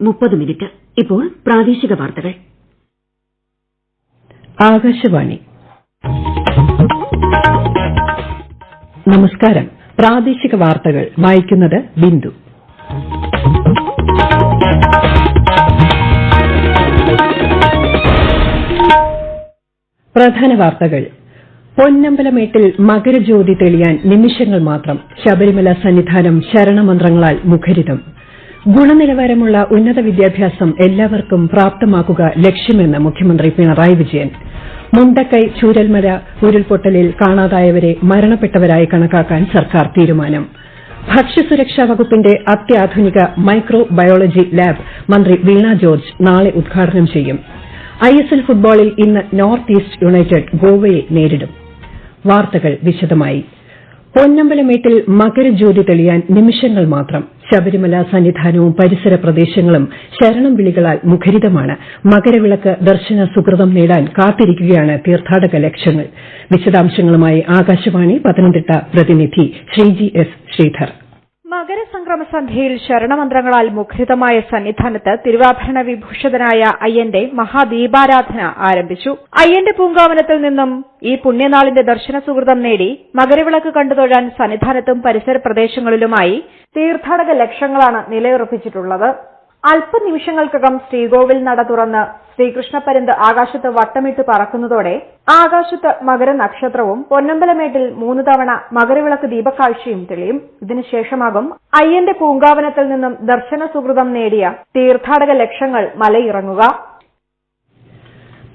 മുപ്പത് മിനിറ്റ്. ഇപ്പോൾ പ്രാദേശിക വാർത്തകൾ. ആകാശവാണി. നമസ്കാരം. പ്രാദേശിക വാർത്തകൾ വായിക്കുന്നത് ബിന്ദു. പ്രധാന വാർത്തകൾ. പൊന്നമ്പലമേട്ടിൽ മകരജ്യോതി തെളിയാൻ നിമിഷങ്ങൾ മാത്രം ശബരിമല സന്നിധാനം ശരണമന്ത്രങ്ങളാൽ മുഖരിതം. ഗുണനിലവാരമുള്ള ഉന്നത വിദ്യാഭ്യാസം എല്ലാവർക്കും പ്രാപ്തമാക്കുക ലക്ഷ്യമെന്ന് മുഖ്യമന്ത്രി പിണറായി വിജയൻ. മുണ്ടക്കൈ ചൂരൽമര ഉരുൾപൊട്ടലിൽ കാണാതായവരെ മരണപ്പെട്ടവരായി കണക്കാക്കാൻ സർക്കാർ തീരുമാനം. ഭക്ഷ്യസുരക്ഷാ വകുപ്പിന്റെ അത്യാധുനിക മൈക്രോ ബയോളജി ലാബ് മന്ത്രി വീണ ജോർജ് നാളെ ഉദ്ഘാടനം ചെയ്യും. ഐഎസ്എൽ ഫുട്ബോളിൽ ഇന്ന് നോർത്ത് ഈസ്റ്റ് യുണൈറ്റഡ് ഗോവയെ നേരിടും. വാർത്തകൾ വിശദമായി. പൊന്നമ്പലമേട്ടിൽ മകരജ്യോതി തെളിയാൻ നിമിഷങ്ങൾ മാത്രം. ശബരിമല സന്നിധാനവും പരിസര പ്രദേശങ്ങളും ശരണം വിളികളാൽ മുഖരിതമാണ്. മകരവിളക്ക് ദർശന സുകൃതം നേടാൻ കാത്തിരിക്കുകയാണ് തീർത്ഥാടക ലക്ഷ്യങ്ങൾ. വിശദാംശങ്ങളുമായി ആകാശവാണി പത്തനംതിട്ട പ്രതിനിധി ശ്രീജി എസ് ശ്രീധർ. മകരസംക്രമ സന്ധ്യയിൽ ശരണമന്ത്രങ്ങളാൽ മുഖരിതമായ സന്നിധാനത്ത് തിരുവാഭരണ വിഭൂഷിതനായ അയ്യന്റെ മഹാദീപാരാധന ആരംഭിച്ചു. അയ്യന്റെ പൂങ്കാവനത്തിൽ നിന്നും ഈ പുണ്യനാളിന്റെ ദർശന സുഹൃതം നേടി മകരവിളക്ക് കണ്ടുതൊഴാൻ സന്നിധാനത്തും പരിസര പ്രദേശങ്ങളിലുമായി തീർത്ഥാടക ലക്ഷങ്ങളാണ് നിലയുറപ്പിച്ചിട്ടുള്ളത്. അല്പനിമിഷങ്ങൾക്കകം ശ്രീകോവിൽ നട തുറന്ന് ശ്രീകൃഷ്ണപരന്ത് ആകാശത്ത് വട്ടമിട്ട് പറക്കുന്നതോടെ ആകാശത്ത് മകരനക്ഷത്രവും പൊന്നമ്പലമേട്ടിൽ മൂന്ന് തവണ മകരവിളക്ക് ദീപക്കാഴ്ചയും തെളിയും. ഇതിനുശേഷമാകും അയ്യന്റെ പൂങ്കാവനത്തിൽ നിന്നും ദർശന സുഹൃതം നേടിയ തീർത്ഥാടക ലക്ഷങ്ങൾ മലയിറങ്ങുക.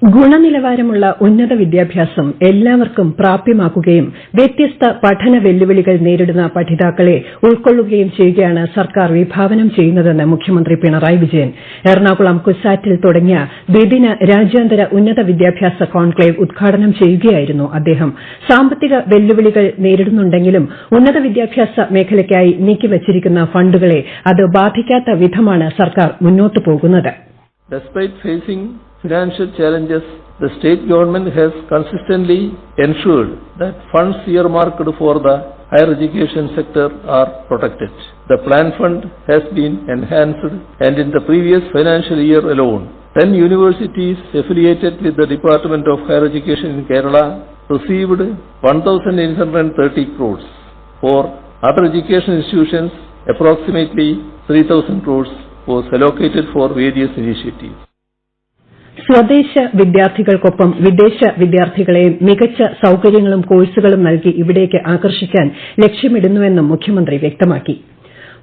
ഗുണനിലവാരമുള്ള ഉന്നത വിദ്യാഭ്യാസം എല്ലാവർക്കും പ്രാപ്യമാക്കുകയും വ്യത്യസ്ത പഠന വെല്ലുവിളികൾ നേരിടുന്ന പഠിതാക്കളെ ഉൾക്കൊള്ളുകയും ചെയ്യുകയാണ് സർക്കാർ വിഭാവനം ചെയ്യുന്നതെന്ന് മുഖ്യമന്ത്രി പിണറായി വിജയൻ. എറണാകുളം കുസാറ്റിൽ തുടങ്ങിയ ദ്വിദിന രാജ്യാന്തര ഉന്നത വിദ്യാഭ്യാസ കോൺക്ലേവ് ഉദ്ഘാടനം ചെയ്യുകയായിരുന്നു അദ്ദേഹം. സാമ്പത്തിക വെല്ലുവിളികൾ നേരിടുന്നുണ്ടെങ്കിലും ഉന്നത വിദ്യാഭ്യാസ മേഖലയ്ക്കായി നീക്കിവച്ചിരിക്കുന്ന ഫണ്ടുകളെ അത് ബാധിക്കാത്ത വിധമാണ് സർക്കാർ മുന്നോട്ടു പോകുന്നത്. Financial challenges, the state government has consistently ensured that funds earmarked for the higher education sector are protected. The plan fund has been enhanced and in the previous financial year alone, 10 universities affiliated with the Department of Higher Education in Kerala received 1,830 crores. For other education institutions, approximately 3,000 crores was allocated for various initiatives. സ്വദേശ വിദ്യാർത്ഥികൾക്കൊപ്പം വിദേശ വിദ്യാർത്ഥികളെയും മികച്ച സൌകര്യങ്ങളും കോഴ്സുകളും നൽകി ഇവിടേക്ക് ആകർഷിക്കാൻ ലക്ഷ്യമിടുന്നുവെന്നും മുഖ്യമന്ത്രി വ്യക്തമാക്കി.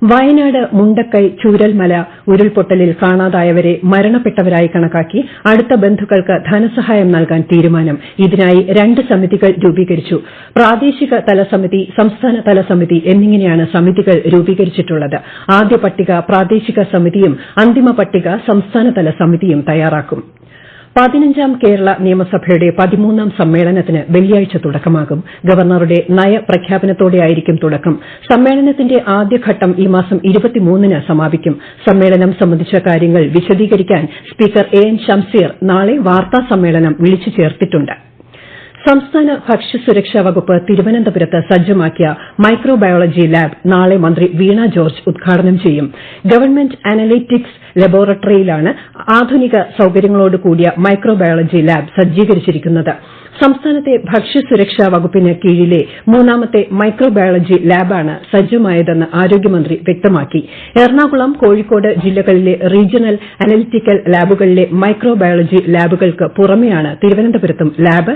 വയനാട് മുണ്ടക്കൈ ചൂരൽമല ഉരുൾപൊട്ടലിൽ കാണാതായവരെ മരണപ്പെട്ടവരായി കണക്കാക്കി അടുത്ത ബന്ധുക്കൾക്ക് ധനസഹായം നൽകാൻ തീരുമാനം. ഇതിനായി രണ്ട് സമിതികൾ രൂപീകരിച്ചു. പ്രാദേശിക തല സമിതി സംസ്ഥാന തല സമിതി എന്നിങ്ങനെയാണ് സമിതികൾ രൂപീകരിച്ചിട്ടുള്ളത്. ആദ്യ പട്ടിക പ്രാദേശിക സമിതിയും അന്തിമ പട്ടിക സംസ്ഥാനതല സമിതിയും തയ്യാറാക്കും. പതിനഞ്ചാം കേരള നിയമസഭയുടെ പതിമൂന്നാം സമ്മേളനത്തിന് വെള്ളിയാഴ്ച തുടക്കമാകും. ഗവർണറുടെ നയപ്രഖ്യാപനത്തോടെയായിരിക്കും തുടക്കം. സമ്മേളനത്തിന്റെ ആദ്യഘട്ടം ഈ മാസം ഇരുപത്തിമൂന്നിന് സമാപിക്കും. സമ്മേളനം സംബന്ധിച്ച കാര്യങ്ങൾ വിശദീകരിക്കാൻ സ്പീക്കർ എ എൻ ഷംസീർ നാളെ വാർത്താ സമ്മേളനം വിളിച്ചു ചേർത്തിട്ടുണ്ട്. സംസ്ഥാന ഭക്ഷ്യസുരക്ഷാ വകുപ്പ് തിരുവനന്തപുരത്ത് സജ്ജമാക്കിയ മൈക്രോബയോളജി ലാബ് നാളെ മന്ത്രി വീണ ജോർജ് ഉദ്ഘാടനം ചെയ്യും. ഗവൺമെന്റ് അനലിറ്റിക്സ് ലബോറട്ടറിയിലാണ് ആധുനിക സൌകര്യങ്ങളോട് കൂടിയ മൈക്രോബയോളജി ലാബ് സജ്ജീകരിച്ചിരിക്കുന്നത്. സംസ്ഥാനത്തെ ഭക്ഷ്യസുരക്ഷാ വകുപ്പിന് കീഴിലെ മൂന്നാമത്തെ മൈക്രോബയോളജി ലാബാണ് സജ്ജമായതെന്ന് ആരോഗ്യമന്ത്രി വ്യക്തമാക്കി. എറണാകുളം കോഴിക്കോട് ജില്ലകളിലെ റീജിയണൽ അനലിറ്റിക്കൽ ലാബുകളിലെ മൈക്രോബയോളജി ലാബുകൾക്ക് പുറമെയാണ് തിരുവനന്തപുരത്തും ലാബ്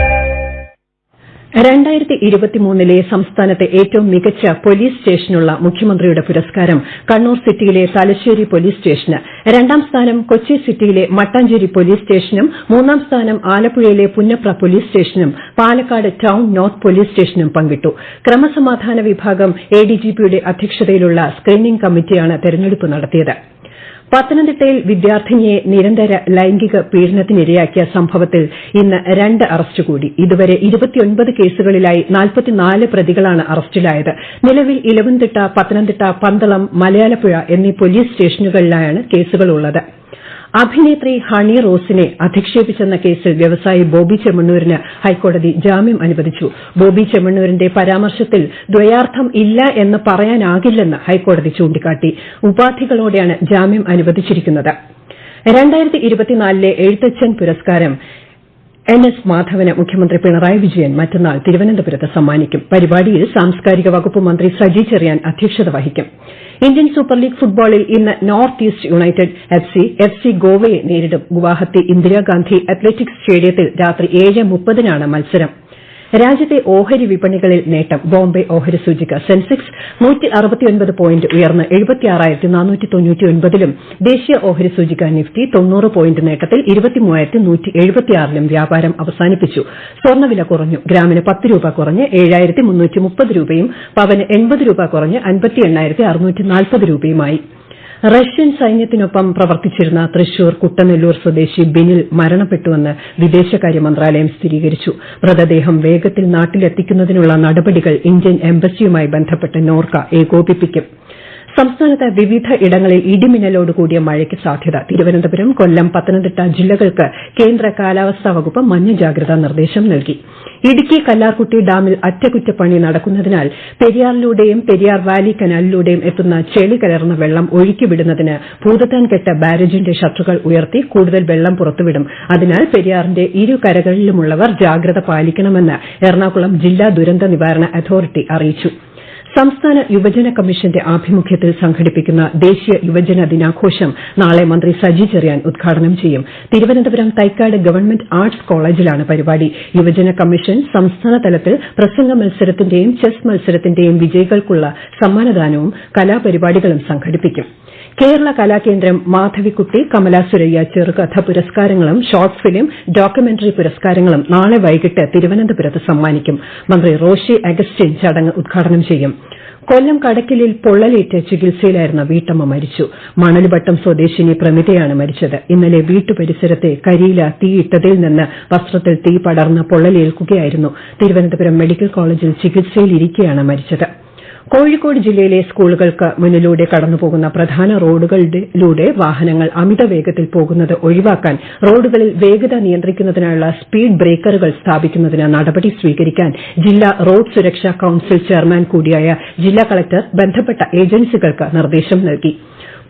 രണ്ടായിരത്തി ഇരുപത്തിമൂന്നിലെ സംസ്ഥാനത്തെ ഏറ്റവും മികച്ച പോലീസ് സ്റ്റേഷനുള്ള മുഖ്യമന്ത്രിയുടെ പുരസ്കാരം കണ്ണൂർ സിറ്റിയിലെ തലശ്ശേരി പോലീസ് സ്റ്റേഷന്. രണ്ടാം സ്ഥാനം കൊച്ചി സിറ്റിയിലെ മട്ടാഞ്ചേരി പോലീസ് സ്റ്റേഷനും മൂന്നാം സ്ഥാനം ആലപ്പുഴയിലെ പുന്നപ്ര പോലീസ് സ്റ്റേഷനും പാലക്കാട് ടൌൺ നോർത്ത് പോലീസ് സ്റ്റേഷനും പങ്കിട്ടു. ക്രമസമാധാന വിഭാഗം എഡിജിപിയുടെ അധ്യക്ഷതയിലുള്ള സ്ക്രീനിംഗ് കമ്മിറ്റിയാണ് തെരഞ്ഞെടുപ്പ് നടത്തിയത്. പത്തനംതിട്ടയിൽ വിദ്യാർത്ഥിനിയെ നിരന്തര ലൈംഗിക പീഡനത്തിനിരയാക്കിയ സംഭവത്തിൽ ഇന്ന് രണ്ട് അറസ്റ്റ് കൂടി. ഇതുവരെ കേസുകളിലായി പ്രതികളാണ് അറസ്റ്റിലായത്. നിലവിൽ ഇലവൻതിട്ട പത്തനംതിട്ട പന്തളം മലയാലപ്പുഴ എന്നീ പോലീസ് സ്റ്റേഷനുകളിലാണ് കേസുകളുള്ളത്. അഭിനേത്രി ഹണി റോസിനെ അധിക്ഷേപിച്ചെന്ന കേസിൽ വ്യവസായി ബോബി ചെമ്മണ്ണൂരിന് ഹൈക്കോടതി ജാമ്യം അനുവദിച്ചു. ബോബി ചെമ്മണ്ണൂരിന്റെ പരാമർശത്തിൽ ദ്വയാർത്ഥം ഇല്ല എന്ന് പറയാനാകില്ലെന്ന് ഹൈക്കോടതി ചൂണ്ടിക്കാട്ടി. ഉപാധികളോടെയാണ് ജാമ്യം അനുവദിച്ചിരിക്കുന്നത്. എഴുത്തച്ഛൻ പുരസ്കാരം എൻ എസ് മാധവന് മുഖ്യമന്ത്രി പിണറായി വിജയൻ മറ്റന്നാൾ തിരുവനന്തപുരത്ത് സമ്മാനിക്കും. പരിപാടിയിൽ സാംസ്കാരിക വകുപ്പ് മന്ത്രി സജി ചെറിയാൻ അധ്യക്ഷത വഹിക്കും. ഇന്ത്യൻ സൂപ്പർ ലീഗ് ഫുട്ബോളിൽ ഇന്ന് North East United F C F C ഗോവയെ നേരിടും. ഗുവാഹത്തി ഇന്ദിരാഗാന്ധി അത്ലറ്റിക്സ് സ്റ്റേഡിയത്തിൽ രാത്രി ഏഴ് മുപ്പതിനാണ് മത്സരം. രാജ്യത്തെ ഓഹരി വിപണികളിൽ നേട്ടം. ബോംബെ ഓഹരി സൂചിക സെൻസെക്സ് പോയിന്റ് ഉയർന്ന് ലും ദേശീയ ഓഹരി സൂചിക നിഫ്റ്റി തൊണ്ണൂറ് പോയിന്റ് നേട്ടത്തിൽ ലും വ്യാപാരം അവസാനിപ്പിച്ചു. സ്വർണവില കുറഞ്ഞു. ഗ്രാമിന് പത്ത് രൂപ കുറഞ്ഞ് ഏഴായിരത്തി മുന്നൂറ്റി മുപ്പത് രൂപയും പവന് എൺപത് രൂപ കുറഞ്ഞ് അൻപത്തി എണ്ണായിരത്തി അറുന്നൂറ്റി നാൽപ്പത് രൂപയുമായി. റഷ്യൻ സൈന്യത്തിനൊപ്പം പ്രവർത്തിച്ചിരുന്ന തൃശൂർ കുട്ടനെല്ലൂർ സ്വദേശി ബിനിൽ മരണപ്പെട്ടുവെന്ന് വിദേശകാര്യ മന്ത്രാലയം സ്ഥിരീകരിച്ചു. മൃതദേഹം വേഗത്തിൽ നാട്ടിലെത്തിക്കുന്നതിനുള്ള നടപടികൾ ഇന്ത്യൻ എംബസിയുമായി ബന്ധപ്പെട്ട് നോർക്ക ഏകോപിപ്പിക്കും. സംസ്ഥാനത്ത് വിവിധ ഇടങ്ങളിൽ ഇടിമിന്നലോട് കൂടിയ മഴയ്ക്ക് സാധ്യത. തിരുവനന്തപുരം കൊല്ലം പത്തനംതിട്ട ജില്ലകൾക്ക് കേന്ദ്ര കാലാവസ്ഥാ വകുപ്പ് മഞ്ഞ ജാഗ്രതാ നിർദ്ദേശം നൽകി. ഇടുക്കി കല്ലാർകുട്ടി ഡാമിൽ അറ്റകുറ്റപ്പണി നടക്കുന്നതിനാൽ പെരിയാറിലൂടെയും പെരിയാർ വാലി കനാലിലൂടെയും എത്തുന്ന ചെളി കലർന്ന വെള്ളം ഒഴുക്കിവിടുന്നതിന് ഭൂതത്താൻകെട്ട് ബാരേജിന്റെ ഷട്ടറുകൾ ഉയർത്തി കൂടുതൽ വെള്ളം പുറത്തുവിടും. അതിനാൽ പെരിയാറിന്റെ ഇരു കരകളിലുമുള്ളവർ ജാഗ്രത പാലിക്കണമെന്ന് എറണാകുളം ജില്ലാ ദുരന്ത നിവാരണ അതോറിറ്റി അറിയിച്ചു. സംസ്ഥാന യുവജന കമ്മീഷന്റെ ആഭിമുഖ്യത്തിൽ സംഘടിപ്പിക്കുന്ന ദേശീയ യുവജന ദിനാഘോഷം നാളെ മന്ത്രി സജി ചെറിയാൻ ഉദ്ഘാടനം ചെയ്യും. തിരുവനന്തപുരം തൈക്കാട് ഗവൺമെന്റ് ആർട്സ് കോളേജിലാണ് പരിപാടി. യുവജന കമ്മീഷൻ സംസ്ഥാന തലത്തിൽ പ്രസംഗ മത്സരത്തിന്റെയും ചെസ് മത്സരത്തിന്റെയും വിജയികൾക്കുള്ള സമ്മാനദാനവും കലാപരിപാടികളും സംഘടിപ്പിക്കും. കേരള കലാകേന്ദ്രം മാധവിക്കുട്ടി കമല സുരയ്യ ചെറുകഥ പുരസ്കാരങ്ങളും ഷോർട്ട് ഫിലിം ഡോക്യുമെന്ററി പുരസ്കാരങ്ങളും നാളെ വൈകിട്ട് തിരുവനന്തപുരത്ത് സമ്മാനിക്കും. മന്ത്രി റോഷി അഗസ്റ്റിൻ ചടങ്ങ് ഉദ്ഘാടനം ചെയ്യും. കൊല്ലം കടക്കലിൽ പൊള്ളലേറ്റ് ചികിത്സയിലായിരുന്ന വീട്ടമ്മ മരിച്ചു. മണലുവട്ടം സ്വദേശിനി പ്രമിതയാണ് മരിച്ചത്. ഇന്നലെ വീട്ടുപരിസരത്തെ കരിയില തീയിട്ടതിൽ നിന്ന് വസ്ത്രത്തിൽ തീ പടർന്ന് പൊള്ളലേൽക്കുകയായിരുന്നു. തിരുവനന്തപുരം മെഡിക്കൽ കോളേജിൽ ചികിത്സയിലിരിക്കെയാണ് മരിച്ചത്. കോഴിക്കോട് ജില്ലയിലെ സ്കൂളുകൾക്ക് മുന്നിലൂടെ കടന്നുപോകുന്ന പ്രധാന റോഡുകളിലൂടെ വാഹനങ്ങൾ അമിത വേഗത്തിൽ പോകുന്നത് ഒഴിവാക്കാൻ റോഡുകളിൽ വേഗത നിയന്ത്രിക്കുന്നതിനായുള്ള സ്പീഡ് ബ്രേക്കറുകൾ സ്ഥാപിക്കുന്നതിന് നടപടി സ്വീകരിക്കാൻ ജില്ലാ റോഡ് സുരക്ഷാ കൌൺസിൽ ചെയർമാൻ കൂടിയായ ജില്ലാ കളക്ടർ ബന്ധപ്പെട്ട ഏജൻസികൾക്ക് നിർദ്ദേശം നൽകി.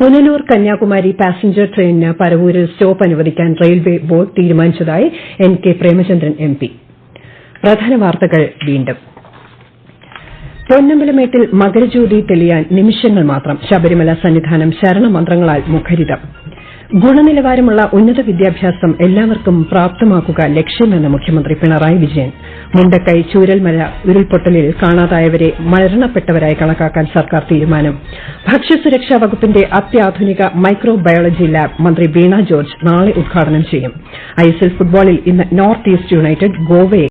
പുനലൂർ കന്യാകുമാരി പാസഞ്ചർ ട്രെയിനിന് പരവൂരിൽ സ്റ്റോപ്പ് അനുവദിക്കാൻ റെയിൽവേ ബോർഡ് തീരുമാനിച്ചതായി N K Premachandran M P. പൊന്നമ്പലമേട്ടിൽ Makarajyothi തെളിയാൻ നിമിഷങ്ങൾ മാത്രം ശബരിമല സന്നിധാനം ശരണമന്ത്രങ്ങളാൽ മുഖരിതം. ഗുണനിലവാരമുള്ള ഉന്നത വിദ്യാഭ്യാസം എല്ലാവർക്കും പ്രാപ്തമാക്കുക ലക്ഷ്യമെന്ന് മുഖ്യമന്ത്രി പിണറായി വിജയൻ. മുണ്ടക്കൈ ചൂരൽമല ഉരുൾപൊട്ടലിൽ കാണാതായവരെ മരണപ്പെട്ടവരായി കണക്കാക്കാൻ സർക്കാർ തീരുമാനം. ഭക്ഷ്യസുരക്ഷാ വകുപ്പിന്റെ അത്യാധുനിക മൈക്രോ ബയോളജി ലാബ് മന്ത്രി വീണ ജോർജ് നാളെ ഉദ്ഘാടനം ചെയ്യും. ഐഎസ്എൽ ഫുട്ബോളിൽ ഇന്ന് നോർത്ത് ഈസ്റ്റ് യുണൈറ്റഡ് ഗോവയെ